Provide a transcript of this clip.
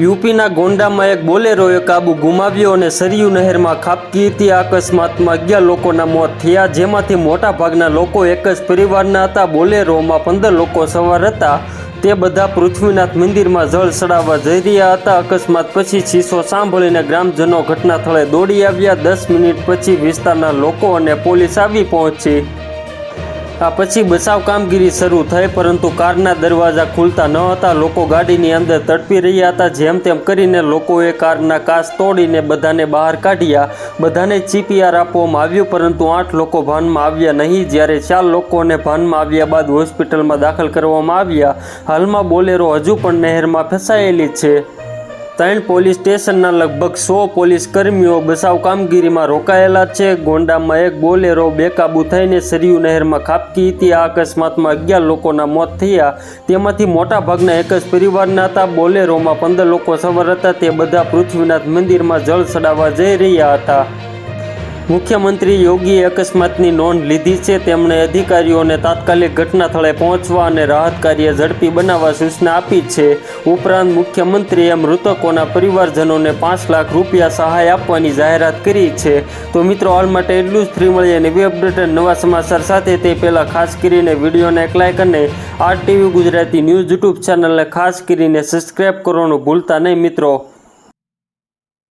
યુપીના ગોંડામાં એક બોલેરોએ કાબુ ગુમાવ્યો અને સરયુ નહેરમાં ખાબકી હતી. અકસ્માતમાં અગિયાર લોકોના મોત થયા, જેમાંથી મોટાભાગના લોકો એક જ પરિવારના હતા. બોલેરોમાં પંદર લોકો સવાર હતા. તે બધા પૃથ્વીનાથ મંદિરમાં જળ ચડાવવા જઈ રહ્યા હતા. અકસ્માત પછી શીશો સાંભળીને ગ્રામજનો ઘટના સ્થળે દોડી આવ્યા. દસ મિનિટ પછી વિસ્તારના લોકો અને પોલીસ આવી પહોંચી. પછી બચાવ કામગીરી શરૂ થઈ, પરંતુ કારના દરવાજા ખુલતા ન હતા. લોકો ગાડીની અંદર તડપી રહ્યા હતા, જેમ તેમ કરીને લોકોએ કારના કાચ તોડીને બધાને બહાર કાઢ્યા. બધાને ચીપીઆર આપવામાં આવ્યું, પરંતુ આઠ લોકો ભાનમાં આવ્યા નહીં. જ્યારે ચાર લોકોને ભાનમાં આવ્યા બાદ હોસ્પિટલમાં દાખલ કરવામાં આવ્યા. હાલમાં બોલેરો હજુ પણ નહેરમાં ફસાયેલી છે. ત્રણ પોલીસ સ્ટેશનના લગભગ સો પોલીસ કર્મીઓ બચાવ કામગીરીમાં રોકાયેલા છે. ગોંડામાં એક બોલેરો બેકાબૂ થઈને સરયુ નહેરમાં ખાબકી હતી. આ અકસ્માતમાં અગિયાર લોકોના મોત થયા. તેમાંથી મોટાભાગના એક જ પરિવારના હતા. બોલેરોમાં પંદર લોકો સવાર હતા. તે બધા પૃથ્વીનાથ મંદિરમાં જળ ચડાવવા જઈ રહ્યા હતા. મુખ્યમંત્રી યોગીએ અકસ્માતની નોંધ લીધી છે. તેમણે અધિકારીઓને તાત્કાલિક ઘટના સ્થળે પહોંચવા અને રાહત કાર્ય ઝડપી બનાવવા સૂચના આપી છે. ઉપરાંત મુખ્યમંત્રીએ મૃતકોના પરિવારજનોને પાંચ લાખ રૂપિયા સહાય આપવાની જાહેરાત કરી છે. તો મિત્રો, હાલ માટે એટલું જ. ફ્રી મળીએ નવી અપડેટ નવા સમાચાર સાથે તે પહેલાં ખાસ કરીને વિડીયોને એક લાઇક અને R TV Gujarati news YouTube ચેનલને ખાસ કરીને સબસ્ક્રાઈબ કરવાનું ભૂલતા નહીં મિત્રો.